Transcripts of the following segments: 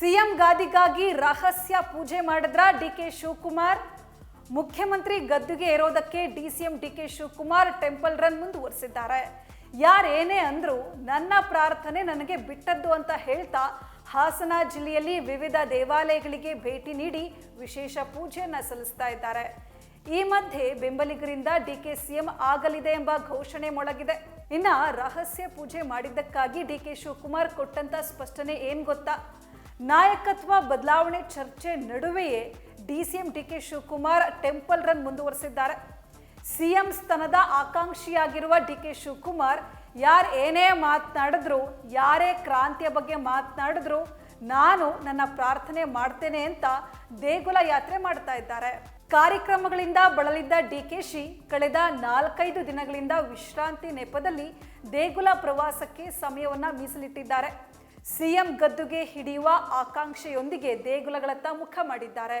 CM ಗಾದಿಗಾಗಿ ರಹಸ್ಯ ಪೂಜೆ ಮಾಡಿದ್ರ ಡಿ ಕೆ ಶಿವಕುಮಾರ್. ಮುಖ್ಯಮಂತ್ರಿ ಗದ್ದುಗೆ ಇರೋದಕ್ಕೆ D C M D K Shivakumar temple run ಮುಂದುವರಿಸಿದ್ದಾರೆ. ಯಾರೇನೇ ಅಂದ್ರು ನನ್ನ ಪ್ರಾರ್ಥನೆ ನನಗೆ ಬಿಟ್ಟದ್ದು ಅಂತ ಹೇಳ್ತಾ ಹಾಸನ ಜಿಲ್ಲೆಯಲ್ಲಿ ವಿವಿಧ ದೇವಾಲಯಗಳಿಗೆ ಭೇಟಿ ನೀಡಿ ವಿಶೇಷ ಪೂಜೆಯನ್ನು ಸಲ್ಲಿಸ್ತಾ ಇದ್ದಾರೆ. ಈ ಮಧ್ಯೆ ಬೆಂಬಲಿಗರಿಂದ ಡಿ ಕೆ ಸಿಎಂ ಆಗಲಿದೆ ಎಂಬ ಘೋಷಣೆ ಮೊಳಗಿದೆ. ಇನ್ನ ರಹಸ್ಯ ಪೂಜೆ ಮಾಡಿದ್ದಕ್ಕಾಗಿ ಡಿಕೆ ಶಿವಕುಮಾರ್ ಕೊಟ್ಟಂತ ಸ್ಪಷ್ಟನೆ ಏನ್ ಗೊತ್ತಾ? ನಾಯಕತ್ವ ಬದಲಾವಣೆ ಚರ್ಚೆ ನಡುವೆಯೇ DCM DK Shivakumar temple run ಮುಂದುವರೆಸಿದ್ದಾರೆ. ಸಿಎಂ ಸ್ಥಾನದ ಆಕಾಂಕ್ಷಿಯಾಗಿರುವ ಡಿ ಕೆ ಶಿವಕುಮಾರ್ ಯಾರು ಏನೇ ಮಾತನಾಡಿದ್ರು, ಯಾರೇ ಕ್ರಾಂತಿಯ ಬಗ್ಗೆ ಮಾತನಾಡಿದ್ರು ನಾನು ನನ್ನ ಪ್ರಾರ್ಥನೆ ಮಾಡ್ತೇನೆ ಅಂತ ದೇಗುಲ ಯಾತ್ರೆ ಮಾಡ್ತಾ ಇದ್ದಾರೆ. ಕಾರ್ಯಕ್ರಮಗಳಿಂದ ಬಳಲಿದ್ದ ಡಿ ಕೆ ಶಿ ಕಳೆದ ನಾಲ್ಕೈದು ದಿನಗಳಿಂದ ವಿಶ್ರಾಂತಿ ನೆಪದಲ್ಲಿ ದೇಗುಲ ಪ್ರವಾಸಕ್ಕೆ ಸಮಯವನ್ನ ಮೀಸಲಿಟ್ಟಿದ್ದಾರೆ. ಸಿಎಂ ಗದ್ದುಗೆ ಹಿಡಿಯುವ ಆಕಾಂಕ್ಷೆಯೊಂದಿಗೆ ದೇಗುಲಗಳತ್ತ ಮುಖ ಮಾಡಿದ್ದಾರೆ.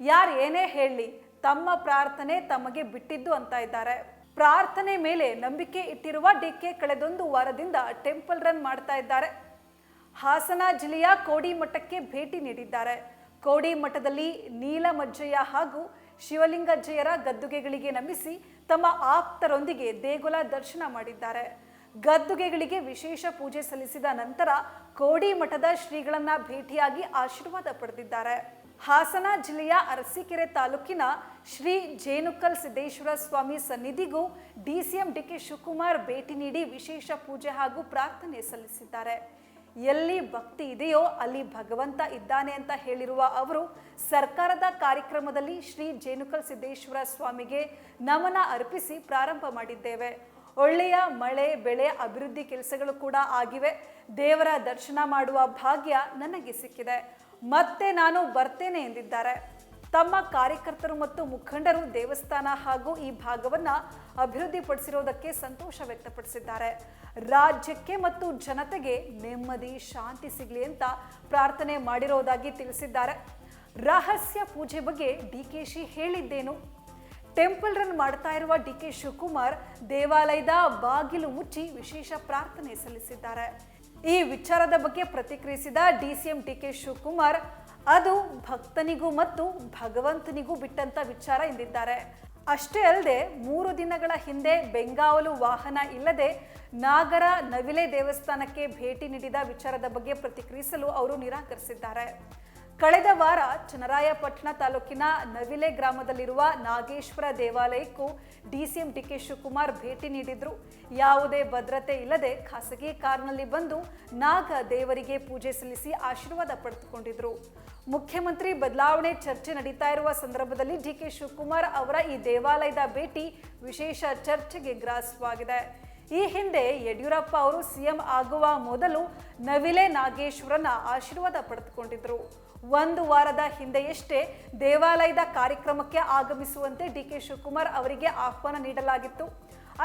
ಯಾರು ಏನೇ ಹೇಳಿ ತಮ್ಮ ಪ್ರಾರ್ಥನೆ ತಮಗೆ ಬಿಟ್ಟಿದ್ದು ಅಂತ ಇದ್ದಾರೆ. ಪ್ರಾರ್ಥನೆ ಮೇಲೆ ನಂಬಿಕೆ ಇಟ್ಟಿರುವ ಡಿಕೆ ಕಳೆದೊಂದು ವಾರದಿಂದ ಟೆಂಪಲ್ ರನ್ ಮಾಡ್ತಾ ಇದ್ದಾರೆ. ಹಾಸನ ಜಿಲ್ಲೆಯ ಕೋಡಿಮಠಕ್ಕೆ ಭೇಟಿ ನೀಡಿದ್ದಾರೆ. ಕೋಡಿಮಠದಲ್ಲಿ ನೀಲಮಜ್ಜಯ್ಯ ಹಾಗೂ ಶಿವಲಿಂಗಜ್ಜಯರ ಗದ್ದುಗೆಗಳಿಗೆ ನಂಬಿಸಿ ತಮ್ಮ ಆಪ್ತರೊಂದಿಗೆ ದೇಗುಲ ದರ್ಶನ ಮಾಡಿದ್ದಾರೆ. ಗದ್ದುಗೆಗಳಿಗೆ ವಿಶೇಷ ಪೂಜೆ ಸಲ್ಲಿಸಿದ ನಂತರ ಕೋಡಿ ಮಠದ ಶ್ರೀಗಳನ್ನ ಭೇಟಿಯಾಗಿ ಆಶೀರ್ವಾದ ಪಡೆದಿದ್ದಾರೆ. ಹಾಸನ ಜಿಲ್ಲೆಯ ಅರಸೀಕೆರೆ ತಾಲೂಕಿನ ಶ್ರೀ ಜೇನುಕಲ್ ಸಿದ್ದೇಶ್ವರ ಸ್ವಾಮಿ ಸನ್ನಿಧಿಗೂ ಡಿಸಿಎಂ ಡಿಕೆ ಶಿವಕುಮಾರ್ ಭೇಟಿ ನೀಡಿ ವಿಶೇಷ ಪೂಜೆ ಹಾಗೂ ಪ್ರಾರ್ಥನೆ ಸಲ್ಲಿಸಿದ್ದಾರೆ. ಎಲ್ಲಿ ಭಕ್ತಿ ಇದೆಯೋ ಅಲ್ಲಿ ಭಗವಂತ ಇದ್ದಾನೆ ಅಂತ ಹೇಳಿರುವ ಅವರು, ಸರ್ಕಾರದ ಕಾರ್ಯಕ್ರಮದಲ್ಲಿ ಶ್ರೀ ಜೇನುಕಲ್ ಸಿದ್ದೇಶ್ವರ ಸ್ವಾಮಿಗೆ ನಮನ ಅರ್ಪಿಸಿ ಪ್ರಾರಂಭ ಮಾಡಿದ್ದೇವೆ. ಒಳ್ಳೆಯ ಮಳೆ, ಬೆಳೆ, ಅಭಿವೃದ್ಧಿ ಕೆಲಸಗಳು ಕೂಡ ಆಗಿವೆ. ದೇವರ ದರ್ಶನ ಮಾಡುವ ಭಾಗ್ಯ ನನಗೆ ಸಿಕ್ಕಿದೆ. ಮತ್ತೆ ನಾನು ಬರ್ತೇನೆ ಎಂದಿದ್ದಾರೆ. ತಮ್ಮ ಕಾರ್ಯಕರ್ತರು ಮತ್ತು ಮುಖಂಡರು ದೇವಸ್ಥಾನ ಹಾಗೂ ಈ ಭಾಗವನ್ನ ಅಭಿವೃದ್ಧಿಪಡಿಸಿರೋದಕ್ಕೆ ಸಂತೋಷ ವ್ಯಕ್ತಪಡಿಸಿದ್ದಾರೆ. ರಾಜ್ಯಕ್ಕೆ ಮತ್ತು ಜನತೆಗೆ ನೆಮ್ಮದಿ, ಶಾಂತಿ ಸಿಗಲಿ ಅಂತ ಪ್ರಾರ್ಥನೆ ಮಾಡಿರೋದಾಗಿ ತಿಳಿಸಿದ್ದಾರೆ. ರಹಸ್ಯ ಪೂಜೆ ಬಗ್ಗೆ ಡಿ ಕೆ ಶಿ ಹೇಳಿದ್ದೇನು? ಟೆಂಪಲ್ ರನ್ ಮಾಡ್ತಾ ಇರುವ ಡಿ ಕೆ ಶಿವಕುಮಾರ್ ದೇವಾಲಯದ ಬಾಗಿಲು ಮುಚ್ಚಿ ವಿಶೇಷ ಪ್ರಾರ್ಥನೆ ಸಲ್ಲಿಸಿದ್ದಾರೆ. ಈ ವಿಚಾರದ ಬಗ್ಗೆ ಪ್ರತಿಕ್ರಿಯಿಸಿದ D C M D K Shivakumar, ಅದು ಭಕ್ತನಿಗೂ ಮತ್ತು ಭಗವಂತನಿಗೂ ಬಿಟ್ಟಂತ ವಿಚಾರ ಎಂದಿದ್ದಾರೆ. ಅಷ್ಟೇ ಅಲ್ಲದೆ, ಮೂರು ದಿನಗಳ ಹಿಂದೆ ಬೆಂಗಾವಲು ವಾಹನ ಇಲ್ಲದೆ ನಾಗರ ನವಿಲೆ ದೇವಸ್ಥಾನಕ್ಕೆ ಭೇಟಿ ನೀಡಿದ ವಿಚಾರದ ಬಗ್ಗೆ ಪ್ರತಿಕ್ರಿಯಿಸಲು ಅವರು ನಿರಾಕರಿಸಿದ್ದಾರೆ. ಕಳೆದ ವಾರ ಚನ್ನರಾಯಪಟ್ಟಣ ತಾಲೂಕಿನ ನವಿಲೆ ಗ್ರಾಮದಲ್ಲಿರುವ ನಾಗೇಶ್ವರ ದೇವಾಲಯಕ್ಕೂ ಡಿಸಿಎಂ ಡಿಕೆ ಶಿವಕುಮಾರ್ ಭೇಟಿ ನೀಡಿದ್ರು. ಯಾವುದೇ ಭದ್ರತೆ ಇಲ್ಲದೆ ಖಾಸಗಿ ಕಾರ್ನಲ್ಲಿ ಬಂದು ನಾಗ ದೇವರಿಗೆ ಪೂಜೆ ಸಲ್ಲಿಸಿ ಆಶೀರ್ವಾದ ಪಡೆದುಕೊಂಡಿದ್ರು. ಮುಖ್ಯಮಂತ್ರಿ ಬದಲಾವಣೆ ಚರ್ಚೆ ನಡೀತಾ ಇರುವ ಸಂದರ್ಭದಲ್ಲಿ ಡಿಕೆ ಶಿವಕುಮಾರ್ ಅವರ ಈ ದೇವಾಲಯದ ಭೇಟಿ ವಿಶೇಷ ಚರ್ಚೆಗೆ ಗ್ರಾಸವಾಗಿದೆ. ಈ ಹಿಂದೆ ಯಡಿಯೂರಪ್ಪ ಅವರು ಸಿಎಂ ಆಗುವ ಮೊದಲು ನವಿಲೆ ನಾಗೇಶ್ವರನ ಆಶೀರ್ವಾದ ಪಡೆದುಕೊಂಡಿದ್ದರು ಒಂದು ವಾರದ ಹಿಂದೆಯಷ್ಟೇ ದೇವಾಲಯದ ಕಾರ್ಯಕ್ರಮಕ್ಕೆ ಆಗಮಿಸುವಂತೆ ಡಿ ಕೆ ಶಿವಕುಮಾರ್ ಅವರಿಗೆ ಆಹ್ವಾನ ನೀಡಲಾಗಿತ್ತು.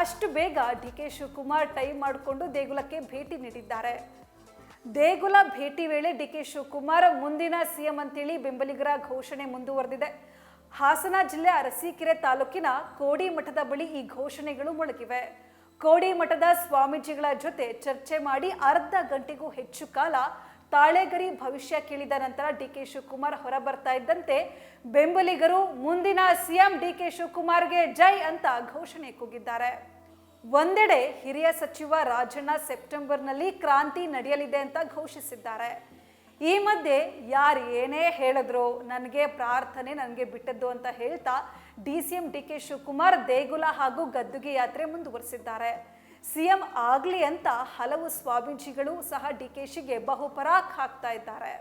ಅಷ್ಟು ಬೇಗ ಡಿ ಕೆ ಶಿವಕುಮಾರ್ ಟೈಮ್ ಮಾಡಿಕೊಂಡು ದೇಗುಲಕ್ಕೆ ಭೇಟಿ ನೀಡಿದ್ದಾರೆ. ದೇಗುಲ ಭೇಟಿ ವೇಳೆ ಡಿ ಕೆ ಶಿವಕುಮಾರ್ ಮುಂದಿನ ಸಿಎಂ ಅಂತೇಳಿ ಬೆಂಬಲಿಗರ ಘೋಷಣೆ ಮುಂದುವರೆದಿದೆ. ಹಾಸನ ಜಿಲ್ಲೆ ಅರಸೀಕೆರೆ ತಾಲೂಕಿನ ಕೋಡಿ ಮಠದ ಬಳಿ ಈ ಘೋಷಣೆಗಳು ಮೊಳಗಿವೆ. ಕೋಡಿ ಮಠದ ಸ್ವಾಮೀಜಿಗಳ ಜೊತೆ ಚರ್ಚೆ ಮಾಡಿ ಅರ್ಧ ಗಂಟೆಗೂ ಹೆಚ್ಚು ಕಾಲ ತಾಳೆಗರಿ ಭವಿಷ್ಯ ಕೇಳಿದ ನಂತರ ಡಿ ಕೆ ಶಿವಕುಮಾರ್ ಹೊರಬರ್ತಾ ಇದ್ದಂತೆ ಬೆಂಬಲಿಗರು, ಮುಂದಿನ ಸಿಎಂ ಡಿ ಕೆ ಶಿವಕುಮಾರ್ಗೆ ಜೈ ಅಂತ ಘೋಷಣೆ ಕೂಗಿದ್ದಾರೆ. ಒಂದೆಡೆ ಹಿರಿಯ ಸಚಿವ ರಾಜಣ್ಣ ಸೆಪ್ಟೆಂಬರ್ನಲ್ಲಿ ಕ್ರಾಂತಿ ನಡೆಯಲಿದೆ ಅಂತ ಘೋಷಿಸಿದ್ದಾರೆ. ಈ ಮಧ್ಯೆ ಯಾರು ಏನೇ ಹೇಳಿದ್ರು, ನನಗೆ ಪ್ರಾರ್ಥನೆ, ನನಗೆ ಬಿಟ್ಟದ್ದು ಅಂತ ಹೇಳ್ತಾ D C M D K Shivakumar ದೇಗುಲ ಹಾಗೂ ಗದ್ದುಗೆ ಯಾತ್ರೆ ಮುಂದುವರೆಸಿದ್ದಾರೆ. ಸಿಎಂ ಆಗಲಿ ಅಂತ ಹಲವು ಸ್ವಾಮೀಜಿಗಳು ಸಹ ಡಿ ಕೆ ಶಿಗೆ ಬಹುಪರಾಕ್ ಹಾಕ್ತಾ ಇದ್ದಾರೆ.